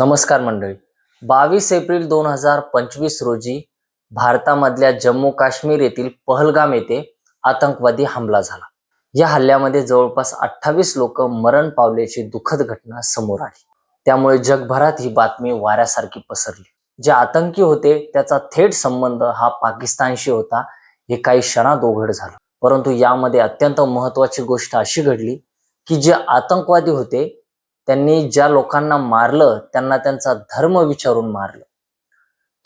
नमस्कार मंडळी. बावीस एप्रिल दोन हजार पंचवीस रोजी भारतामधल्या जम्मू काश्मीर येथील पहलगाम येथे आतंकवादी हमला झाला. या हल्ल्यामध्ये जवळपास अठ्ठावीस लोक मरण पावल्याची दुःखद घटना समोर आली. त्यामुळे जगभरात ही बातमी वाऱ्यासारखी पसरली. जे आतंकी होते त्याचा थेट संबंध हा पाकिस्तानशी होता हे काही क्षणात उघड झालं. परंतु यामध्ये अत्यंत महत्वाची गोष्ट अशी घडली की जे आतंकवादी होते त्यांनी ज्या लोकांना मारलं त्यांना त्यांचा धर्म विचारून मारलं.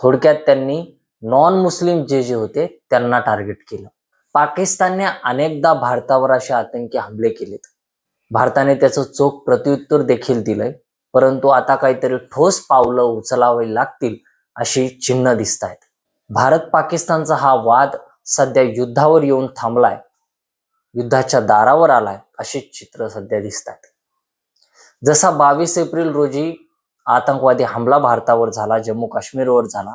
थोडक्यात त्यांनी नॉन मुस्लिम जे जे होते त्यांना टार्गेट केलं. पाकिस्तानने अनेकदा भारतावर असे आतंकी हमले केलेत. भारताने त्याचं चोख प्रत्युत्तर देखील दिलंय परंतु आता काहीतरी ठोस पावलं उचलावी लागतील अशी चिन्ह दिसत आहेत भारत पाकिस्तानचा हा वाद सध्या युद्धावर येऊन थांबलाय युद्धाच्या दारावर आलाय असे चित्र सध्या दिसत आहेत जसा बावीस एप्रिल रोजी आतंकवादी हमला भारतावर झाला जम्मू काश्मीरवर झाला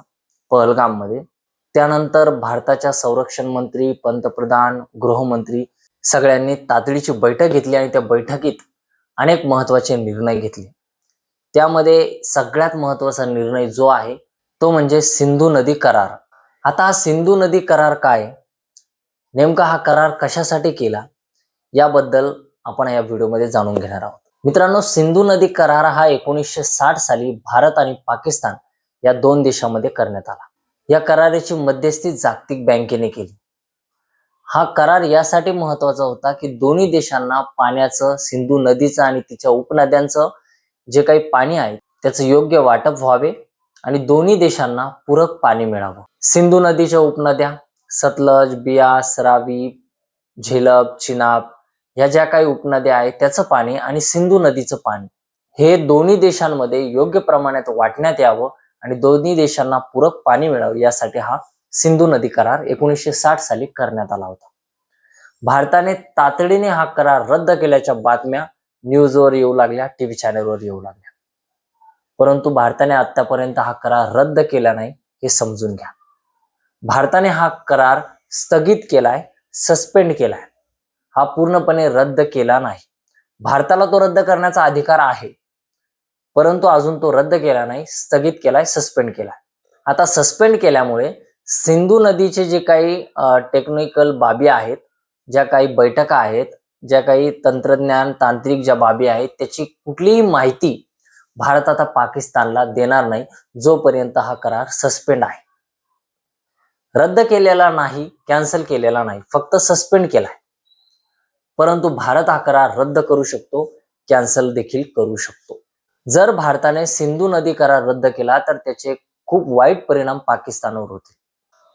पहलगाममध्ये त्यानंतर भारताच्या संरक्षण मंत्री पंतप्रधान गृहमंत्री सगळ्यांनी तातडीची बैठक घेतली आणि त्या बैठकीत अनेक महत्त्वाचे निर्णय घेतले. त्यामध्ये सगळ्यात महत्त्वाचा निर्णय जो आहे तो म्हणजे सिंधू नदी करार. आता हा सिंधू नदी करार काय? नेमका हा करार कशासाठी केला? याबद्दल आपण या व्हिडिओमध्ये जाणून घेणार आहोत. मित्रांनो सिंधू नदी करार हा एकोणीसशे साठ साली भारत आणि पाकिस्तान या दोन देशांमध्ये करण्यात आला. या कराराची मध्यस्थी जागतिक बँकेने केली. हा करार यासाठी महत्त्वाचा होता की दोन्ही देशांना पाण्याचं सिंधू नदीचं आणि तिच्या उपनद्यांचं जे काही पाणी आहे त्याचं योग्य वाटप व्हावे आणि दोन्ही देशांना पूरक पाणी मिळावं. सिंधू नदीच्या उपनद्या सतलज बियास रावी झेलब चिनाब ह्या ज्या काही उपनद्या आहेत त्याचं पाणी आणि सिंधू नदीचं पाणी हे दोन्ही देशांमध्ये योग्य प्रमाणात वाटण्यात यावं आणि दोन्ही देशांना पूरक पाणी मिळावं यासाठी हा सिंधू नदी करार एकोणीसशे साठ साली करण्यात आला होता. भारताने तातडीने हा करार रद्द केल्याच्या बातम्या न्यूजवर येऊ लागल्या टीव्ही चॅनलवर येऊ लागल्या. परंतु भारताने आतापर्यंत हा करार रद्द केला नाही हे समजून घ्या. भारताने हा करार स्थगित केलाय सस्पेंड केलाय. हा पूर्णपणे रद्द केला नाही. भारताला तो रद्द करण्याचा अधिकार आहे. परंतु अजून तो रद्द केला नाही स्थगित केलाय सस्पेंड केलाय. आता सस्पेंड केल्यामुळे सिंधू नदीचे जे काही टेक्निकल बाबी आहेत ज्या काही बैठका आहेत ज्या काही तंत्रज्ञान तांत्रिक ज्या बाबी आहेत त्याची कुठलीही माहिती भारत आता पाकिस्तानला देणार नाही जोपर्यंत हा करार सस्पेंड आहे. रद्द केलेला नाही कॅन्सल केलेला नाही फक्त सस्पेंड केलाय. परंतु भारत हा करार रद्द करू शकतो कॅन्सल देखील करू शकतो. जर भारताने सिंधू नदी करार रद्द केला तर त्याचे खूप वाईट परिणाम पाकिस्तानवर होतील.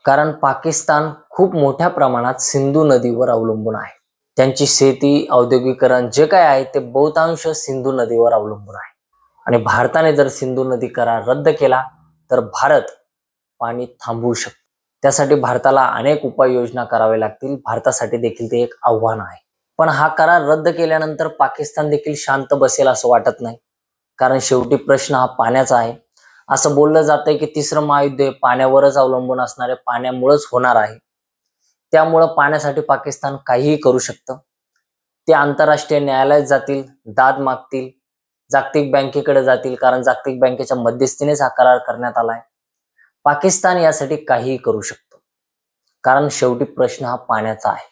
कारण पाकिस्तान खूप मोठ्या प्रमाणात सिंधू नदीवर अवलंबून आहे. त्यांची शेती औद्योगिकरण जे काय आहे ते बहुतांश सिंधू नदीवर अवलंबून आहे. आणि भारताने जर सिंधू नदी करार रद्द केला तर भारत पाणी थांबवू शकतो. त्यासाठी भारताला अनेक उपाययोजना कराव्या लागतील. भारतासाठी देखील ते एक आव्हान आहे. पण हा करार रद्द केल्यानंतर पाकिस्तान देखील शांत बसेल असं वाटत नाही. कारण शेवटी प्रश्न हा पाण्याचा आहे. असं बोललं जातंय की तिसरं महायुद्ध हे पाण्यावरच अवलंबून असणारे आहे पाण्यामुळेच होणार आहे. त्यामुळं पाण्यासाठी पाकिस्तान काहीही करू शकतं. ते आंतरराष्ट्रीय न्यायालयात जातील दाद मागतील जागतिक बँकेकडे जातील कारण जागतिक बँकेच्या मध्यस्थीनेच हा करार करण्यात आलाय. पाकिस्तान यासाठी काहीही करू शकतो. कारण शेवटी प्रश्न हा पाण्याचा आहे.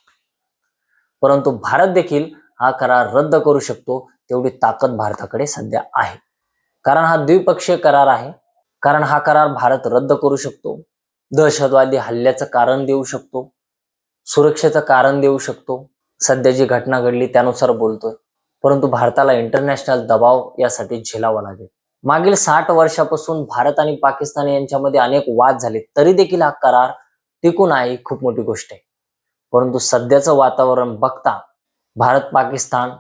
परंतु भारत देखील हा करार रद्द करू शकतो तेवढी ताकद भारताकडे सध्या आहे. कारण हा द्विपक्षीय करार आहे. कारण हा करार भारत रद्द करू शकतो. दहशतवादी हल्ल्याचं कारण देऊ शकतो. सुरक्षेचं कारण देऊ शकतो. सध्या जी घटना घडली त्यानुसार बोलतोय. परंतु भारताला इंटरनॅशनल दबाव यासाठी झेलावा लागेल. मागील साठ वर्षापासून भारत आणि पाकिस्तान यांच्यामध्ये अनेक वाद झाले. तरी देखील हा करार टिकून आहे ही खूप मोठी गोष्ट आहे. परंतु सध्याचं वातावरण बघता भारत पाकिस्तान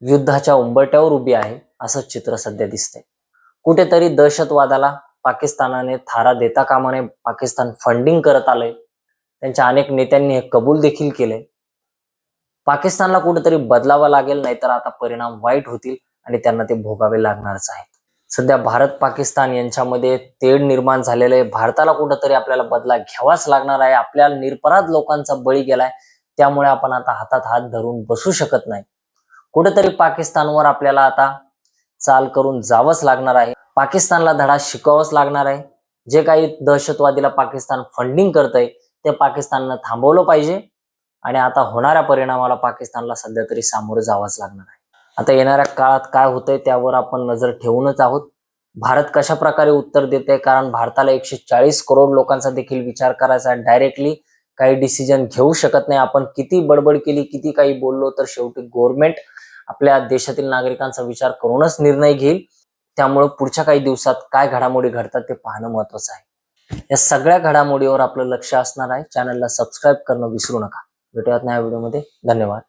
युद्धाच्या उंबरट्यावर उभी आहे असं चित्र सध्या दिसतंय. कुठेतरी दहशतवादाला पाकिस्तानाने थारा देता कामा नये पाकिस्तान फंडिंग करत आलंय. त्यांच्या अनेक नेत्यांनी हे कबूल देखील केलंय. पाकिस्तानला कुठेतरी बदलावं लागेल नाहीतर आता परिणाम वाईट होतील आणि त्यांना ते भोगावे लागणारच आहेत. सध्या भारत पाकिस्तान यांच्यामध्ये तेढ निर्माण झालेलं आहे. भारताला कुठंतरी आपल्याला बदला घ्यावाच लागणार आहे. आपल्याला निरपराध लोकांचा बळी गेलाय. त्यामुळे आपण आता हातात हात धरून बसू शकत नाही. कुठेतरी पाकिस्तानवर आपल्याला आता चाल करून जावंच लागणार आहे. पाकिस्तानला धडा शिकावाच लागणार आहे. जे काही दहशतवादीला पाकिस्तान फंडिंग करतंय ते पाकिस्ताननं थांबवलं पाहिजे. आणि आता होणाऱ्या परिणामाला पाकिस्तानला सध्या तरी सामोरं जावंच लागणार आहे. आता येणाऱ्या काळात काय होतंय त्यावर आपण नजर ठेवूनच आहोत. भारत कशा प्रकारे उत्तर देते कारण भारताला एकशे चाळीस करोड लोकांचा देखील विचार करायचा आहे डायरेक्टली काही डिसिजन घेऊ शकत नाही. आपण किती बडबड केली किती काही बोललो तर शेवटी गव्हर्नमेंट आपल्या देशातील नागरिकांचा विचार करूनच निर्णय घेईल. त्यामुळे पुढच्या काही दिवसात काय घडामोडी घडतात ते पाहणं महत्वाचं आहे. या सगळ्या घडामोडीवर आपलं लक्ष असणार आहे. चॅनलला सबस्क्राईब करणं विसरू नका. भेटूयात नव्या व्हिडिओमध्ये धन्यवाद.